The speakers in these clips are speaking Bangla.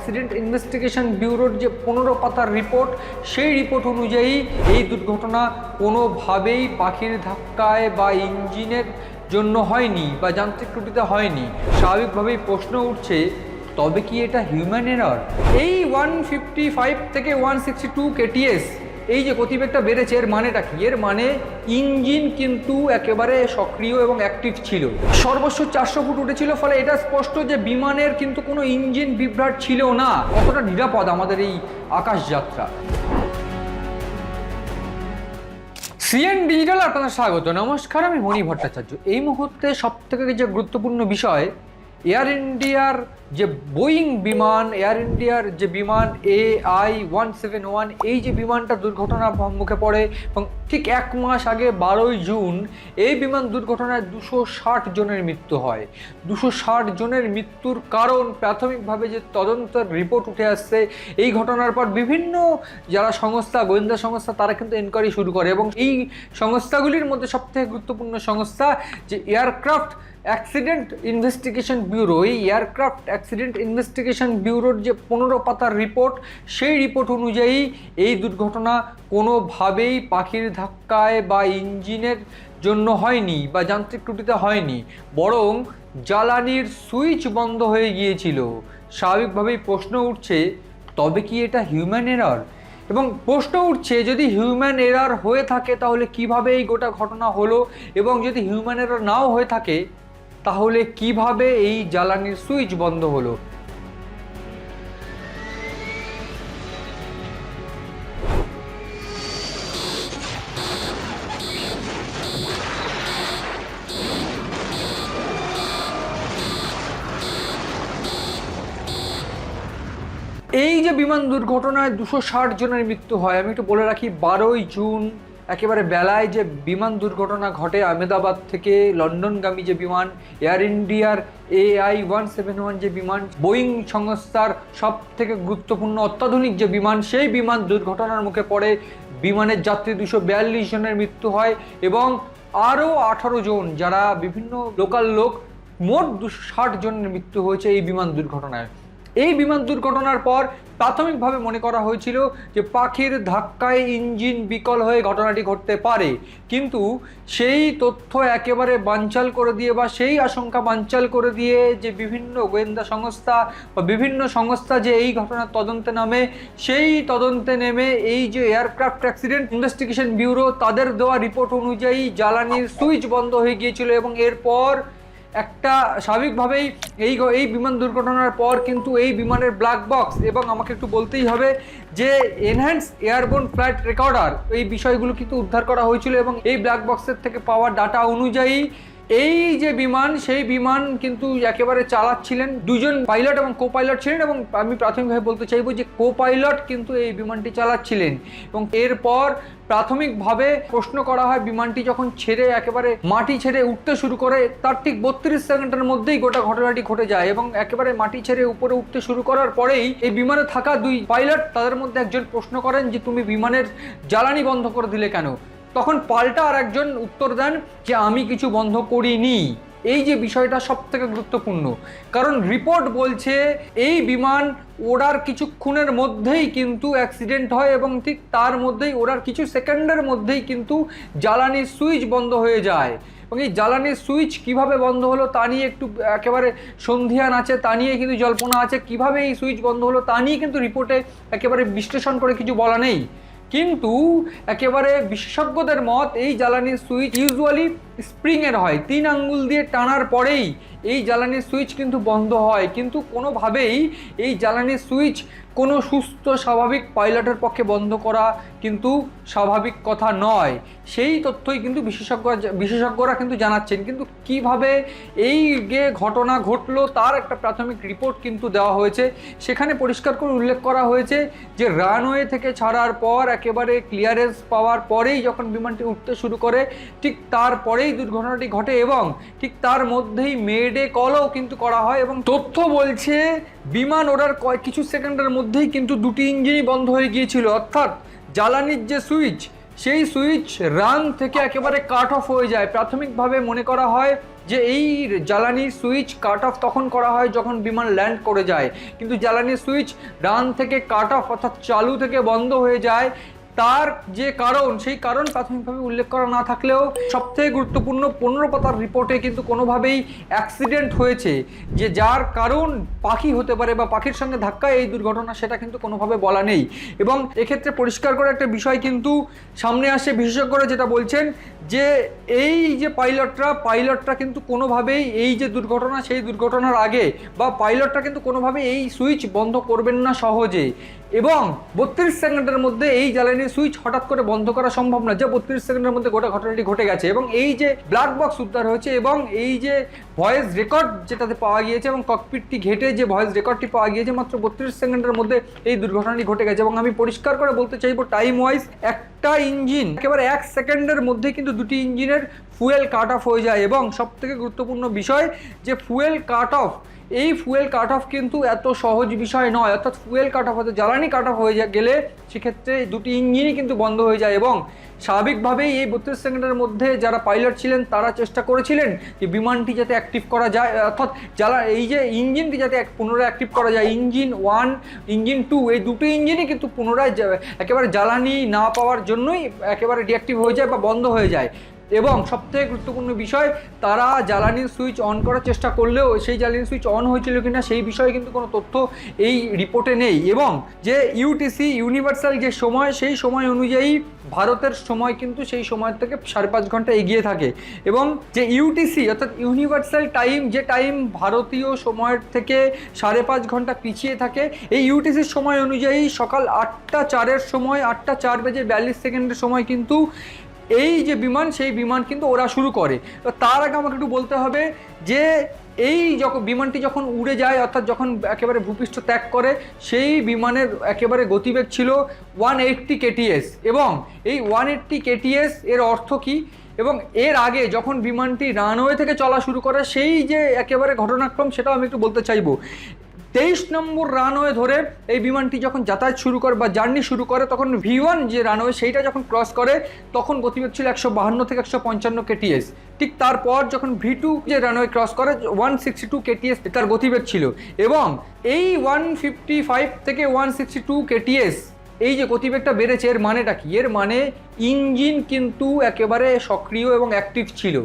অ্যাক্সিডেন্ট ইনভেস্টিগেশন ব্যুরোর যে পনেরো পাতার রিপোর্ট, সেই রিপোর্ট অনুযায়ী এই দুর্ঘটনা কোনোভাবেই পাখির ধাক্কায় বা ইঞ্জিনের জন্য হয়নি বা যান্ত্রিক ত্রুটিতে হয়নি। স্বাভাবিকভাবেই প্রশ্ন উঠছে, তবে কি এটা হিউম্যান এরর এই ওয়ান ফিফটি ফাইভ থেকে ওয়ান সিক্সটি টু এই যে গতিবেগটা বেড়েছে, এর মানেটা কি? এর মানে ইঞ্জিন কিন্তু একেবারে সক্রিয় এবং অ্যাক্টিভ ছিল। সর্বোচ্চ চারশো ফুট উঠেছিল, ফলে এটা স্পষ্ট যে বিমানের কিন্তু কোনো ইঞ্জিন বিভ্রাট ছিল না। কতটা নিরাপদ আমাদের এই আকাশ যাত্রা সিএন ডিজিটাল আপনাদের স্বাগত। নমস্কার, আমি মণি ভট্টাচার্য। এই মুহূর্তে সব থেকে যে গুরুত্বপূর্ণ বিষয় এয়ার ইন্ডিয়ার যে বোয়িং বিমান এয়ার ইন্ডিয়ার যে বিমান A I one seven one এই যে বিমানটা দুর্ঘটনার মুখে পড়ে এবং ঠিক এক মাস আগে বারোই জুন এই বিমান দুর্ঘটনায় দুশো ষাট জনের মৃত্যু হয়। দুশো ষাট জনের মৃত্যুর কারণ প্রাথমিকভাবে যে তদন্তের রিপোর্ট উঠে আসছে, এই ঘটনার পর বিভিন্ন যারা সংস্থা, গোয়েন্দা সংস্থা, তারা কিন্তু এনকোয়ারি শুরু করে এবং এই সংস্থাগুলির মধ্যে সবথেকে গুরুত্বপূর্ণ সংস্থা যে এয়ারক্রাফট অ্যাক্সিডেন্ট ইনভেস্টিগেশন ব্যুরো, এই এয়ারক্রাফট অ্যাক্সিডেন্ট ইনভেস্টিগেশন ব্যুরোর যে পনেরো পাতার রিপোর্ট, সেই রিপোর্ট অনুযায়ী এই দুর্ঘটনা কোনোভাবেই পাখির ধাক্কায় বা ইঞ্জিনের জন্য হয়নি বা যান্ত্রিক ত্রুটিতে হয়নি, বরং জ্বালানির সুইচ বন্ধ হয়ে গিয়েছিল। স্বাভাবিকভাবেই প্রশ্ন উঠছে, তবে কি এটা হিউম্যান এরর এবং প্রশ্ন উঠছে, যদি হিউম্যান এরার হয়ে থাকে, তাহলে কীভাবে এই গোটা ঘটনা হলো? এবং যদি হিউম্যান এরার নাও হয়ে থাকে তাহলে কীভাবে এই জ্বালানির সুইচ বন্ধ হলো? এই যে বিমান দুর্ঘটনায় দুশো ষাট জনের মৃত্যু হয়, আমি একটু বলে রাখি, বারোই জুন একেবারে বেলায় যে বিমান দুর্ঘটনা ঘটে আহমেদাবাদ থেকে লন্ডনগামী যে বিমান এয়ার ইন্ডিয়ার এআই ওয়ান সেভেন ওয়ান যে বিমান বোয়িং সংস্থার সব থেকে গুরুত্বপূর্ণ অত্যাধুনিক যে বিমান, সেই বিমান দুর্ঘটনার মুখে পড়ে বিমানের যাত্রী দুশো বিয়াল্লিশ জনের মৃত্যু হয় এবং আরও আঠারো জন যারা বিভিন্ন লোকাল লোক, মোট দুশো ষাট জনের মৃত্যু হয়েছে এই বিমান দুর্ঘটনায়। এই বিমান দুর্ঘটনার পর প্রাথমিকভাবে মনে করা হয়েছিল যে পাখির ধাক্কায় ইঞ্জিন বিকল হয়ে ঘটনাটি ঘটতে পারে। কিন্তু সেই তথ্য একেবারে বানচাল করে দিয়ে বা সেই আশঙ্কা বানচাল করে দিয়ে যে বিভিন্ন গোয়েন্দা সংস্থা বা বিভিন্ন সংস্থা যে এই ঘটনার তদন্তে নামে, সেই তদন্তে নেমে এই যে এয়ারক্রাফট অ্যাক্সিডেন্ট ইনভেস্টিগেশন ব্যুরো তাদের দেওয়া রিপোর্ট অনুযায়ী জ্বালানির সুইচ বন্ধ হয়ে গিয়েছিল এবং এরপর একটা স্বাভাবিকভাবেই এই এই বিমান দুর্ঘটনার পর কিন্তু এই বিমানের ব্ল্যাক বক্স এবং আমাকে একটু বলতেই হবে যে এনহ্যান্স এয়ারবোন ফ্লাইট রেকর্ডার এই বিষয়গুলো কিন্তু উদ্ধার করা হয়েছিল এবং এই ব্ল্যাক বক্সের থেকে পাওয়া ডাটা অনুযায়ী এই যে বিমান, সেই বিমান কিন্তু একেবারে চালাচ্ছিলেন দুজন পাইলট এবং কো পাইলট ছিলেন এবং আমি প্রাথমিকভাবে বলতে চাইব যে কো পাইলট কিন্তু এই বিমানটি চালাচ্ছিলেন এবং এরপর প্রাথমিকভাবে প্রশ্ন করা হয় বিমানটি যখন ছেড়ে একেবারে মাটি ছেড়ে উঠতে শুরু করে, তার ঠিক বত্রিশ সেকেন্ডের মধ্যেই গোটা ঘটনাটি ঘটে যায় এবং একেবারে মাটি ছেড়ে উপরে উঠতে শুরু করার পরেই এই বিমানে থাকা দুই পাইলট তাদের মধ্যে একজন প্রশ্ন করেন যে, তুমি বিমানের জ্বালানি বন্ধ করে দিলে কেন? তখন পাল্টা আর একজন উত্তর দেন যে আমি কিছু বন্ধ করিনি। এই যে বিষয়টা সব থেকে গুরুত্বপূর্ণ। কারণ রিপোর্ট বলছে এই বিমান ওড়ার কিছুক্ষণের মধ্যেই কিন্তু অ্যাক্সিডেন্ট হয় এবং ঠিক তার মধ্যেই ওড়ার কিছু সেকেন্ডের মধ্যেই কিন্তু জ্বালানির সুইচ বন্ধ হয়ে যায়। এবং এই জ্বালানির সুইচ কীভাবে বন্ধ হলো তা নিয়ে একটু একেবারে সন্ধিয়ান আছে, তা নিয়ে কিন্তু জল্পনা আছে। কীভাবে এই সুইচ বন্ধ হলো তা নিয়ে কিন্তু রিপোর্টে একেবারে বিশ্লেষণ করে কিছু বলা নেই। কিন্তু একেবারে বিশেষজ্ঞদের মত এই জ্বালানির সুইচ ইউজুয়ালি স্প্রিংয়ের হয়। তিন আঙ্গুল দিয়ে টানার পরেই এই জ্বালানির সুইচ কিন্তু বন্ধ হয়। কিন্তু কোনোভাবেই এই জ্বালানির সুইচ কোনো সুস্থ, স্বাভাবিক পাইলটের পক্ষে বন্ধ করা কিন্তু স্বাভাবিক কথা নয়। সেই তথ্যই কিন্তু বিশেষজ্ঞ বিশেষজ্ঞরা কিন্তু জানাচ্ছেন। কিন্তু কীভাবে এই যে ঘটনা ঘটলো তার একটা প্রাথমিক রিপোর্ট কিন্তু দেওয়া হয়েছে। সেখানে পরিষ্কার করে উল্লেখ করা হয়েছে যে রানওয়ে থেকে ছাড়ার পর একেবারে ক্লিয়ারেন্স পাওয়ার পরেই যখন বিমানটি উঠতে শুরু করে, ঠিক তারপরেই দুর্ঘটনাটি ঘটে এবং ঠিক তার মধ্যেই মেডে কলও কিন্তু করা হয় এবং তথ্য বলছে বিমান ওড়ার কয়েক কিছু সেকেন্ডের মধ্যেই কিন্তু দুটি ইঞ্জিনই বন্ধ হয়ে গিয়েছিল। অর্থাৎ জ্বালানির যে সুইচ, সেই সুইচ রান থেকে একেবারে কাট অফ হয়ে যায়। প্রাথমিকভাবে মনে করা হয় যে এই জ্বালানির সুইচ কাট অফ তখন করা হয় যখন বিমান ল্যান্ড করে যায়। কিন্তু জ্বালানির সুইচ রান থেকে কাট অফ অর্থাৎ চালু থেকে বন্ধ হয়ে যায়। তার যে কারণ, সেই কারণ প্রাথমিকভাবে উল্লেখ করা না থাকলেও সবথেকে গুরুত্বপূর্ণ পনেরো পাতার রিপোর্টে কিন্তু কোনোভাবেই অ্যাক্সিডেন্ট হয়েছে। যে যার কারণ পাখি হতে পারে বা পাখির সঙ্গে ধাক্কায় এই দুর্ঘটনা সেটা কিন্তু কোনোভাবে বলা নেই। এবং এক্ষেত্রে পরিষ্কার করে একটা বিষয় কিন্তু সামনে আসে বিশেষজ্ঞরা যেটা বলছেন যে এই যে পাইলটরা পাইলটরা কিন্তু কোনোভাবেই এই যে দুর্ঘটনা, সেই দুর্ঘটনার আগে বা পাইলটরা কিন্তু কোনোভাবেই এই সুইচ বন্ধ করবেন না সহজে। এবং বত্রিশ সেকেন্ডের মধ্যে এই জ্বালানির সুইচ হঠাৎ করে বন্ধ করা সম্ভব না যে বত্রিশ সেকেন্ডের মধ্যে গোটা ঘটনাটি ঘটে গেছে এবং এই যে ব্ল্যাক বক্স উদ্ধার হয়েছে এবং এই যে ভয়েস রেকর্ড যেটাতে পাওয়া গিয়েছে এবং ককপিটটি ঘেটে যে ভয়েস রেকর্ডটি পাওয়া গিয়েছে, মাত্র বত্রিশ সেকেন্ডের মধ্যে এই দুর্ঘটনাটি ঘটে গেছে। এবং আমি পরিষ্কার করে বলতে চাইব টাইম ওয়াইজ একটা ইঞ্জিন একেবারে এক সেকেন্ডের মধ্যে কিন্তু দুটি ইঞ্জিনের ফুয়েল কাট অফ হয়ে যায় এবং সবথেকে গুরুত্বপূর্ণ বিষয় যে ফুয়েল কাট অফ এই ফুয়েল কাট অফ কিন্তু এত সহজ বিষয় নয়। অর্থাৎ ফুয়েল কাট অফ হতে জ্বালানি কাট অফ হয়ে গেলে সেক্ষেত্রে দুটি ইঞ্জিনই কিন্তু বন্ধ হয়ে যায় এবং স্বাভাবিকভাবেই এই বত্রিশ সেকেন্ডের মধ্যে যারা পাইলট ছিলেন, তারা চেষ্টা করেছিলেন যে বিমানটি যাতে অ্যাক্টিভ করা যায়, অর্থাৎ জ্বালা, এই যে ইঞ্জিনটি যাতে পুনরায় অ্যাক্টিভ করা যায়, ইঞ্জিন ওয়ান, ইঞ্জিন টু, এই দুটো ইঞ্জিনই কিন্তু পুনরায় একেবারে জ্বালানি না পাওয়ার জন্যই একেবারে ডিঅ্যাক্টিভ হয়ে যায় বা বন্ধ হয়ে যায়। এবং সবথেকে গুরুত্বপূর্ণ বিষয়, তারা জ্বালানির সুইচ অন করার চেষ্টা করলেও সেই জ্বালানির সুইচ অন হয়েছিল কিনা সেই বিষয়ে কিন্তু কোনো তথ্য এই রিপোর্টে নেই। এবং যে ইউটিসি, ইউনিভার্সাল যে সময়, সেই সময় অনুযায়ী ভারতের সময় কিন্তু সেই সময় থেকে সাড়ে পাঁচ ঘণ্টা এগিয়ে থাকে। এবং যে ইউটিসি, অর্থাৎ ইউনিভার্সাল টাইম, যে টাইম ভারতীয় সময়ের থেকে সাড়ে পাঁচ ঘণ্টা পিছিয়ে থাকে, এই ইউটিসির সময় অনুযায়ী সকাল আটটা চারের সময়, আটটা চার বেজে বিয়াল্লিশ সেকেন্ডের সময় কিন্তু এই যে বিমান, সেই বিমান কিন্তু ওরা শুরু করে। তো তার আগে আমাকে একটু বলতে হবে যে, এই যখন বিমানটি যখন উড়ে যায়, অর্থাৎ যখন একেবারে ভূপৃষ্ঠ ত্যাগ করে, সেই বিমানের একেবারে গতিবেগ ছিল ওয়ান এইট্টি কেটিএস। এবং এই ওয়ান এইট্টি কেটিএস এর অর্থ কী? এবং এর আগে যখন বিমানটি রানওয়ে থেকে চলা শুরু করে, সেই যে একেবারে ঘটনাক্রম, সেটাও আমি একটু বলতে চাইব। তেইশ নম্বর রানওয়ে ধরে এই বিমানটি যখন যাতায়াত শুরু করে বা জার্নি শুরু করে, তখন ভি ওয়ান যে রানওয়ে, সেইটা যখন ক্রস করে, তখন গতিবেগ ছিল একশো বাহান্ন থেকে একশো পঞ্চান্ন কেটিএস। ঠিক তারপর যখন ভি টু যে রানওয়ে ক্রস করে, ওয়ান সিক্সটি টু কেটিএস তার গতিবেগ ছিল। এবং এই ওয়ান ফিফটি ফাইভ থেকে ওয়ান সিক্সটি টু কেটিএস, এই যে গতিবেগটা বেড়েছে, এর মানেটা কি? এর মানে ইঞ্জিন কিন্তু একেবারে সক্রিয় এবং অ্যাক্টিভ ছিল।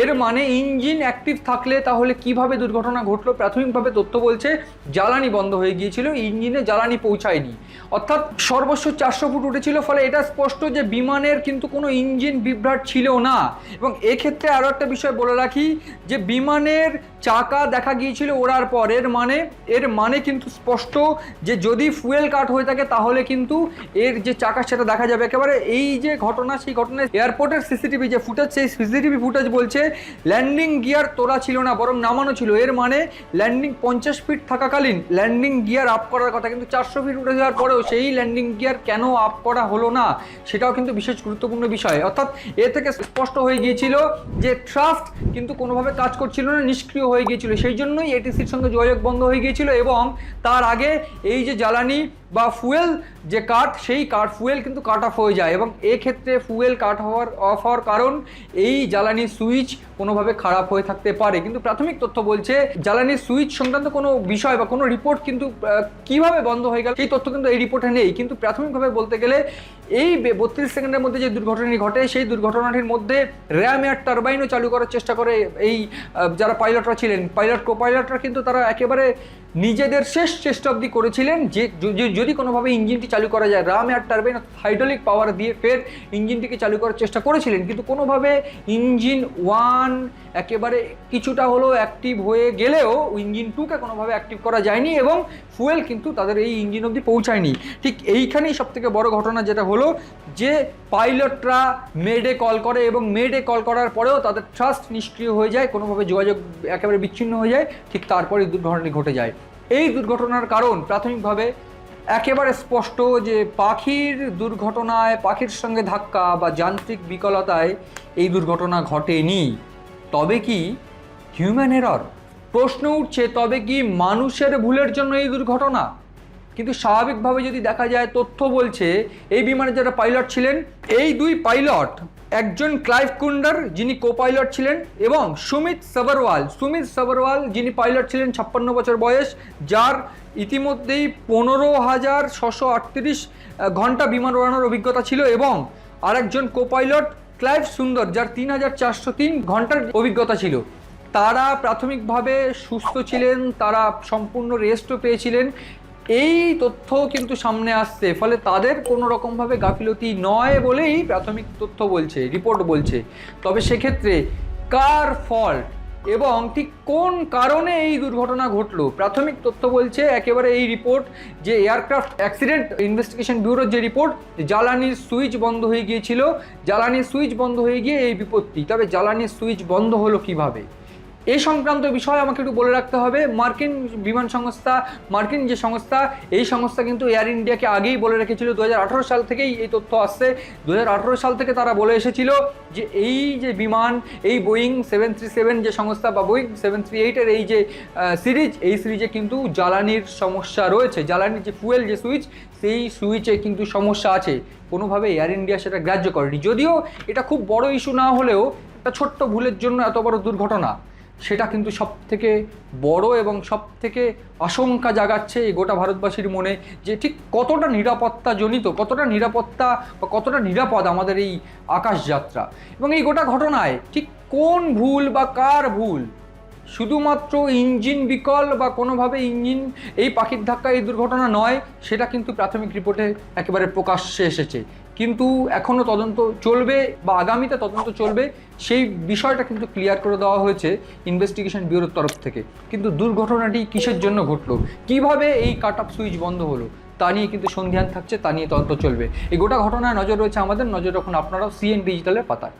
এর মানে ইঞ্জিন অ্যাক্টিভ থাকলে তাহলে কীভাবে দুর্ঘটনা ঘটলো? প্রাথমিকভাবে তথ্য বলছে, জ্বালানি বন্ধ হয়ে গিয়েছিল, ইঞ্জিনে জ্বালানি পৌঁছায়নি। অর্থাৎ সর্বস্ব চারশো ফুট উঠেছিল, ফলে এটা স্পষ্ট যে বিমানের কিন্তু কোনো ইঞ্জিন বিভ্রাট ছিল না। এবং এক্ষেত্রে আরও একটা বিষয় বলে রাখি, যে বিমানের চাকা দেখা গিয়েছিল ওড়ার পর। এর মানে এর মানে কিন্তু স্পষ্ট যে যদি ফুয়েল কাট হয়ে থাকে তাহলে কিন্তু এর যে চাকা সেটা দেখা যাবে। একেবারে এই যে ঘটনা, সেই ঘটনায় এয়ারপোর্টের সিসিটিভি যে ফুটেজ, সেই সিসিটিভি ফুটেজ বলছে, ল্যান্ডিং গিয়ার তোলা ছিল না, বরং নামানো ছিল। এর মানে ল্যান্ডিং পঞ্চাশ ফিট থাকাকালীন ল্যান্ডিং গিয়ার আপ করার কথা, কিন্তু চারশো ফিট উঠে যাওয়ার পরেও সেই ল্যান্ডিং গিয়ার কেন আপ করা হলো না, সেটাও কিন্তু বিশেষ গুরুত্বপূর্ণ বিষয়। অর্থাৎ এ থেকে স্পষ্ট হয়ে গিয়েছিল যে ট্রাস্ট কিন্তু কোনোভাবে কাজ করছিল না, নিষ্ক্রিয় হয়ে গিয়েছিল। সেই জন্যই এটিসির সঙ্গে যোগাযোগ বন্ধ হয়ে গিয়েছিল এবং তার আগে এই যে জ্বালানি বা ফুয়েল যে কাট সেই কাট ফুয়েল কিন্তু কাট অফ হয়ে যায় এবং এক্ষেত্রে ফুয়েল কাট হওয়ার অফ হওয়ার কারণ এই জ্বালানির সুইচ কোনোভাবে খারাপ হয়ে থাকতে পারে। কিন্তু প্রাথমিক তথ্য বলছে, জ্বালানির সুইচ সংক্রান্ত কোনো বিষয় বা কোনো রিপোর্ট কিন্তু কীভাবে বন্ধ হয়ে গেল, সেই তথ্য কিন্তু এই রিপোর্টে নেই। কিন্তু প্রাথমিকভাবে বলতে গেলে, এই বত্রিশ সেকেন্ডের মধ্যে যে দুর্ঘটনাটি ঘটে, সেই দুর্ঘটনাটির মধ্যে র্যাম এয়ার টারবাইনও চালু করার চেষ্টা করে এই যারা পাইলটরা ছিলেন পাইলট কো পাইলটরা কিন্তু তারা একেবারে নিজেদের শেষ চেষ্টা অবধি করেছিলেন যে যদি কোনোভাবে ইঞ্জিনটি চালু করা যায়, ram air turbine hydraulic power দিয়ে ফের ইঞ্জিনটিকে চালু করার চেষ্টা করেছিলেন। কিন্তু কোনোভাবে ইঞ্জিন ওয়ান একেবারে কিছুটা হলো অ্যাক্টিভ হয়ে গেলেও ইঞ্জিন টুকে কোনোভাবে অ্যাক্টিভ করা যায়নি এবং ফুয়েল কিন্তু তাদের এই ইঞ্জিন অবধি পৌঁছায়নি। ঠিক এইখানেই সব থেকে বড় ঘটনা যেটা হলো যে পাইলটরা মেডে কল করে এবং মেডে কল করার পরেও তাদের ট্রাস্ট নিষ্ক্রিয় হয়ে যায়, কোনোভাবে যোগাযোগ একেবারে বিচ্ছিন্ন হয়ে যায়, ঠিক তারপরে দুর্ঘটনাটি ঘটে যায়। এই দুর্ঘটনার কারণ প্রাথমিকভাবে একেবারে স্পষ্ট যে পাখির দুর্ঘটনায়, পাখির সঙ্গে ধাক্কা বা যান্ত্রিক বিকলতায় এই দুর্ঘটনা ঘটেনি। তবে কি হিউম্যান এরর প্রশ্ন উঠছে, তবে কি মানুষের ভুলের জন্য এই দুর্ঘটনা? কিন্তু স্বাভাবিকভাবে যদি দেখা যায়, তথ্য বলছে, এই বিমানের যারা পাইলট ছিলেন, এই দুই পাইলট একজন ক্লাইভ কুন্ডার, যিনি কো পাইলট ছিলেন, এবং সুমিত সাবরওয়াল। সুমিত সাবরওয়াল, যিনি পাইলট ছিলেন ছাপ্পান্ন বছর বয়স, যার ইতিমধ্যেই পনেরো হাজার ছশো আটত্রিশ ঘণ্টা বিমান ওড়ানোর অভিজ্ঞতা ছিল, এবং আরেকজন কো পাইলট ক্লাইভ সুন্দর, যার তিন হাজার চারশো তিন ঘণ্টার অভিজ্ঞতা ছিল। তারা প্রাথমিকভাবে সুস্থ ছিলেন, তারা সম্পূর্ণ রেস্টও পেয়েছিলেন এই তথ্য কিন্তু সামনে আসছে, ফলে তাদের কোনো রকমভাবে গাফিলতি নয় বলেই প্রাথমিক তথ্য বলছে, রিপোর্ট বলছে। তবে সেক্ষেত্রে কার ফল্ট এবং ঠিক কোন কারণে এই দুর্ঘটনা ঘটলো? প্রাথমিক তথ্য বলছে, একেবারে এই রিপোর্ট যে এয়ারক্রাফট অ্যাক্সিডেন্ট ইনভেস্টিগেশন ব্যুরোর যে রিপোর্ট, জ্বালানির সুইচ বন্ধ হয়ে গিয়েছিল। জ্বালানির সুইচ বন্ধ হয়ে গিয়ে এই বিপত্তি। তবে জ্বালানির সুইচ বন্ধ হলো কীভাবে? এই সংক্রান্ত বিষয় আমাকে একটু বলে রাখতে হবে। মার্কিন বিমান সংস্থা, মার্কিন যে সংস্থা, এই সংস্থা কিন্তু এয়ার ইন্ডিয়াকে আগেই বলে রেখেছিল। দু হাজার আঠেরো সাল থেকেই এই তথ্য আসছে। দু হাজার আঠারো সাল থেকে তারা বলে এসেছিল যে এই যে বিমান, এই বোয়িং সেভেন থ্রি সেভেন যে সংস্থা বা বোয়িং সেভেন থ্রি এইটের এই যে সিরিজ, এই সিরিজে কিন্তু জ্বালানির সমস্যা রয়েছে। জ্বালানির যে ফুয়েল যে সুইচ সেই সুইচে কিন্তু সমস্যা আছে। কোনোভাবে এয়ার ইন্ডিয়া সেটা গ্রাহ্য করেনি। যদিও এটা খুব বড় ইস্যু না হলেও, একটা ছোট্ট ভুলের জন্য এত বড় দুর্ঘটনা। সেটা কিন্তু সব থেকে বড় এবং সব থেকে আশঙ্কা জাগাচ্ছে এই গোটা ভারতবাসীর মনে যে ঠিক কতটা নিরাপত্তাজনিত, কতটা নিরাপত্তা বা কতটা নিরাপদ আমাদের এই আকাশযাত্রা। এবং এই গোটা ঘটনায় ঠিক কোন ভুল বা কার ভুল? শুধুমাত্র ইঞ্জিন বিকল বা কোনোভাবে ইঞ্জিন এই পাখির ধাক্কা এই দুর্ঘটনা নয়, সেটা কিন্তু প্রাথমিক রিপোর্টে একেবারে প্রকাশ্যে এসেছে। কিন্তু এখনও তদন্ত চলবে বা আগামীতে তদন্ত চলবে, সেই বিষয়টা কিন্তু ক্লিয়ার করে দেওয়া হয়েছে ইনভেস্টিগেশন ব্যুরোর তরফ থেকে। কিন্তু দুর্ঘটনাটি কিসের জন্য ঘটলো? কীভাবে এই কাট অফ সুইচ বন্ধ হলো? তা নিয়ে কিন্তু সন্ধিয়ান থাকছে, তা নিয়ে তদন্ত চলবে। এই গোটা ঘটনায় নজর রয়েছে আমাদের, নজর রাখুন আপনারাও সিএন ডিজিটালের পাতায়।